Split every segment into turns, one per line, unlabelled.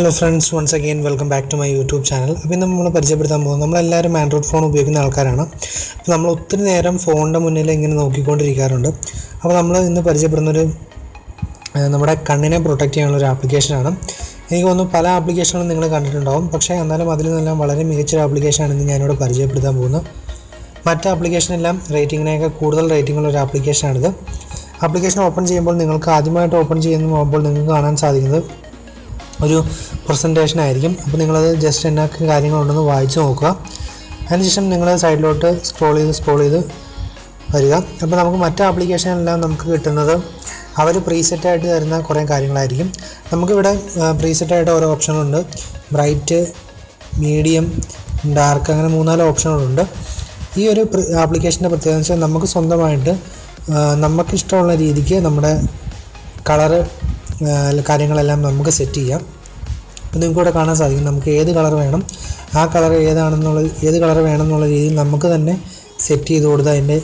Hello friends once again welcome back to my YouTube channel അപ്പോൾ നമ്മൾ പരിചയപ്പെടുത്താൻ പോകുന്നത് നമ്മളെല്ലാവരും ആൻഡ്രോയിഡ് ഫോൺ ഉപയോഗിക്കുന്ന ആൾക്കാരാണ്. അപ്പോൾ നമ്മൾ ഒത്തിരി നേരം ഫോണിന്റെ മുന്നിൽ ഇങ്ങനെ നോക്കിക്കൊണ്ടിരിക്കാറുണ്ട്. അപ്പോൾ നമ്മൾ ഇന്ന് പരിചയപ്പെടുന്നൊരു നമ്മുടെ കണ്ണിനെ പ്രൊട്ടക്റ്റ് ചെയ്യാനുള്ള ഒരു ആപ്ലിക്കേഷനാണ് എനിക്ക് തോന്നുന്നു പല ആപ്ലിക്കേഷനുകളും നിങ്ങൾ കണ്ടിട്ടുണ്ടാവും. പക്ഷേ എന്നാലും അതിൽ നിന്നെല്ലാം വളരെ മികച്ചൊരു ആപ്ലിക്കേഷനാണ് ഇന്ന് ഞാനിവിടെ പരിചയപ്പെടുത്താൻ പോകുന്നത്. മറ്റ് ആപ്ലിക്കേഷനെല്ലാം റേറ്റിങ്ങിനേക്കാൾ കൂടുതൽ റേറ്റിംഗുള്ള ഒരു ആപ്ലിക്കേഷനാണിത് ആപ്ലിക്കേഷൻ ഓപ്പൺ ചെയ്യുമ്പോൾ നിങ്ങൾക്ക് ആദ്യമായിട്ട് ഓപ്പൺ ചെയ്യുന്ന പോകുമ്പോൾ നിങ്ങൾക്ക് കാണാൻ സാധിക്കുന്നത് ഒരു പ്രസന്റേഷൻ ആയിരിക്കും. അപ്പോൾ നിങ്ങളത് ജസ്റ്റ് എന്നൊക്കെ കാര്യങ്ങളുണ്ടെന്ന് വായിച്ച് നോക്കുക. അതിനുശേഷം നിങ്ങൾ സൈഡിലോട്ട് സ്ക്രോൾ ചെയ്ത് സ്ക്രോൾ ചെയ്ത് വരിക. അപ്പോൾ നമുക്ക് മറ്റ് ആപ്ലിക്കേഷനെല്ലാം നമുക്ക് കിട്ടുന്നത് അവർ പ്രീസെറ്റായിട്ട് തരുന്ന കുറേ കാര്യങ്ങളായിരിക്കും. നമുക്കിവിടെ പ്രീസെറ്റായിട്ട് ഓരോ ഓപ്ഷനുണ്ട് ബ്രൈറ്റ് മീഡിയം ഡാർക്ക് അങ്ങനെ മൂന്നാൽ ഓപ്ഷനുകളുണ്ട് ഈ ഒരു ആപ്ലിക്കേഷന്റെ പ്രത്യേകത വെച്ചാൽ നമുക്ക് സ്വന്തമായിട്ട് നമുക്കിഷ്ടമുള്ള രീതിക്ക് നമ്മുടെ കളറ് കാര്യങ്ങളെല്ലാം നമുക്ക് സെറ്റ് ചെയ്യാം. അപ്പോൾ നിങ്ങൾക്ക് ഇവിടെ കാണാൻ സാധിക്കും. നമുക്ക് ഏത് കളർ വേണം ആ കളർ ഏതാണെന്നുള്ള ഏത് കളർ വേണം എന്നുള്ള രീതിയിൽ നമുക്ക് തന്നെ സെറ്റ് ചെയ്ത് കൊടുത്ത് അതിന്റെ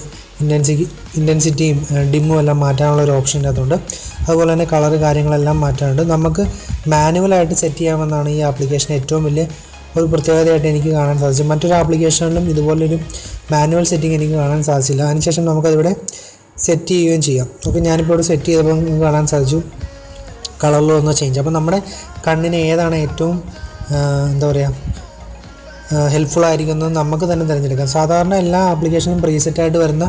ഇന്റൻസിറ്റി ഇന്റൻസിറ്റിയും ഡിമ്മും എല്ലാം മാറ്റാനുള്ള ഒരു ഓപ്ഷൻ അതുകൊണ്ട് അതുപോലെ തന്നെ കളർ കാര്യങ്ങളെല്ലാം മാറ്റാനുണ്ട്. നമുക്ക് മാനുവലായിട്ട് സെറ്റ് ചെയ്യാമെന്നാണ് ഈ ആപ്ലിക്കേഷൻ ഏറ്റവും വലിയ ഒരു പ്രത്യേകതയായിട്ട് എനിക്ക് കാണാൻ സാധിച്ചു മറ്റൊരു ആപ്ലിക്കേഷനിലും ഇതുപോലൊരു മാനുവൽ സെറ്റിംഗ് എനിക്ക് കാണാൻ സാധിച്ചില്ല. അതിനുശേഷം നമുക്കതിവിടെ സെറ്റ് ചെയ്യുകയും ചെയ്യാം. ഓക്കെ ഞാനിപ്പോൾ ഇവിടെ സെറ്റ് ചെയ്തപ്പോൾ കാണാൻ സാധിച്ചു. കളറിൽ വന്ന ചേഞ്ച് അപ്പോൾ നമ്മുടെ കണ്ണിന് ഏതാണ് ഏറ്റവും എന്താ പറയുക ഹെൽപ്ഫുൾ ആയിരിക്കുന്നത് നമുക്ക് തന്നെ തിരഞ്ഞെടുക്കാം. സാധാരണ എല്ലാ ആപ്ലിക്കേഷനും പ്രീസെറ്റായിട്ട് വരുന്ന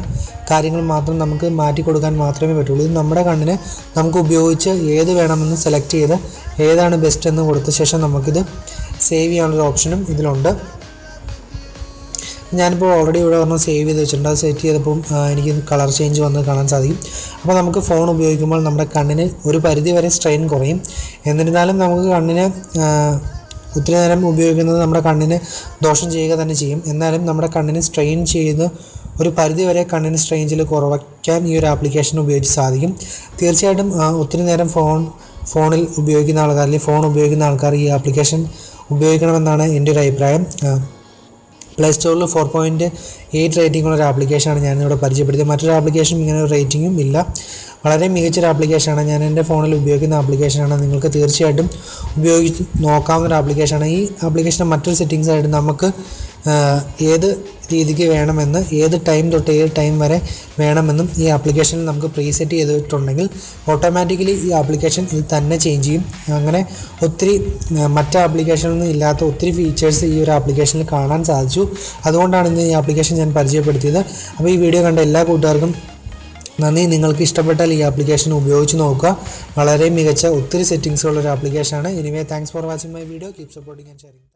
കാര്യങ്ങൾ മാത്രം നമുക്ക് മാറ്റി കൊടുക്കാൻ മാത്രമേ പറ്റുള്ളൂ. ഇത് നമ്മുടെ കണ്ണിന് നമുക്ക് ഉപയോഗിച്ച് ഏത് വേണമെന്ന് സെലക്ട് ചെയ്ത് ഏതാണ് ബെസ്റ്റ് എന്ന് കൊടുത്ത ശേഷം നമുക്കിത് സേവ് ചെയ്യാനുള്ള ഓപ്ഷനും ഇതിലുണ്ട്. ഞാനിപ്പോൾ ഓൾറെഡി ഇവിടെ ഒരെണ്ണം സേവ് ചെയ്ത് വെച്ചിട്ടുണ്ട്. അത് സെറ്റ് ചെയ്തപ്പം എനിക്ക് കളർ ചേഞ്ച് വന്ന് കാണാൻ സാധിക്കും. അപ്പോൾ നമുക്ക് ഫോൺ ഉപയോഗിക്കുമ്പോൾ നമ്മുടെ കണ്ണിന് ഒരു പരിധി വരെ സ്ട്രെയിൻ കുറയും. എന്നിരുന്നാലും നമുക്ക് കണ്ണിന് ഒത്തിരി നേരം ഉപയോഗിക്കുന്നത് നമ്മുടെ കണ്ണിന് ദോഷം ചെയ്യുക തന്നെ ചെയ്യും. എന്നാലും നമ്മുടെ കണ്ണിന് സ്ട്രെയിൻ ചെയ്ത് ഒരു പരിധി വരെ കണ്ണിന് സ്ട്രെയിഞ്ചിൽ കുറവയ്ക്കാൻ ഈ ഒരു ആപ്ലിക്കേഷൻ ഉപയോഗിച്ച് സാധിക്കും. തീർച്ചയായിട്ടും ഒത്തിരി നേരം ഫോൺ ഫോണിൽ ഉപയോഗിക്കുന്ന ആൾക്കാർ അല്ലെങ്കിൽ ഫോൺ ഉപയോഗിക്കുന്ന ആൾക്കാർ ഈ ആപ്ലിക്കേഷൻ ഉപയോഗിക്കണമെന്നാണ് എന്റെ ഒരു അഭിപ്രായം. പ്ലേ സ്റ്റോറിൽ ഫോർ പോയിന്റ് എയ്റ്റ് റേറ്റിംഗ് ഉള്ള ഒരു ആപ്ലിക്കേഷനാണ് ഞാനിവിടെ പരിചയപ്പെടുത്തിയത്. മറ്റൊരു ആപ്ലിക്കേഷനും ഇങ്ങനെ ഒരു റേറ്റിംഗും ഇല്ല. വളരെ മികച്ചൊരു ആപ്ലിക്കേഷനാണ് ഞാൻ എന്റെ ഫോണിൽ ഉപയോഗിക്കുന്ന ആപ്ലിക്കേഷനാണ് നിങ്ങൾക്ക് തീർച്ചയായിട്ടും ഉപയോഗിച്ച് നോക്കാവുന്ന ഒരു ആപ്ലിക്കേഷനാണ് ഈ ആപ്ലിക്കേഷന്റെ മറ്റൊരു സെറ്റിങ്സ് ആയിട്ട് നമുക്ക് ഏത് രീതിക്ക് വേണമെന്ന് ഏത് ടൈം തൊട്ട് ഏത് ടൈം വരെ വേണമെന്നും ഈ ആപ്ലിക്കേഷനിൽ നമുക്ക് പ്രീസെറ്റ് ചെയ്തിട്ടുണ്ടെങ്കിൽ ഓട്ടോമാറ്റിക്കലി ഈ ആപ്ലിക്കേഷൻ ഇത് തന്നെ ചേഞ്ച് ചെയ്യും. അങ്ങനെ ഒത്തിരി മറ്റ് ആപ്ലിക്കേഷനൊന്നും ഇല്ലാത്ത ഒത്തിരി ഫീച്ചേഴ്സ് ഈ ഒരു ആപ്ലിക്കേഷനിൽ കാണാൻ സാധിച്ചു. അതുകൊണ്ടാണ് ഇന്ന് ഈ ആപ്ലിക്കേഷൻ ഞാൻ പരിചയപ്പെടുത്തിയത്. അപ്പോൾ ഈ വീഡിയോ കണ്ട എല്ലാ കൂട്ടുകാർക്കും നന്ദി. നിങ്ങൾക്ക് ഇഷ്ടപ്പെട്ടാൽ ഈ ആപ്ലിക്കേഷൻ ഉപയോഗിച്ച് നോക്കുക. വളരെ മികച്ച ഒത്തിരി സെറ്റിങ്സുള്ള ഒരു ആപ്ലിക്കേഷനാണ് anyway thanks for watching my video keep supporting and sharing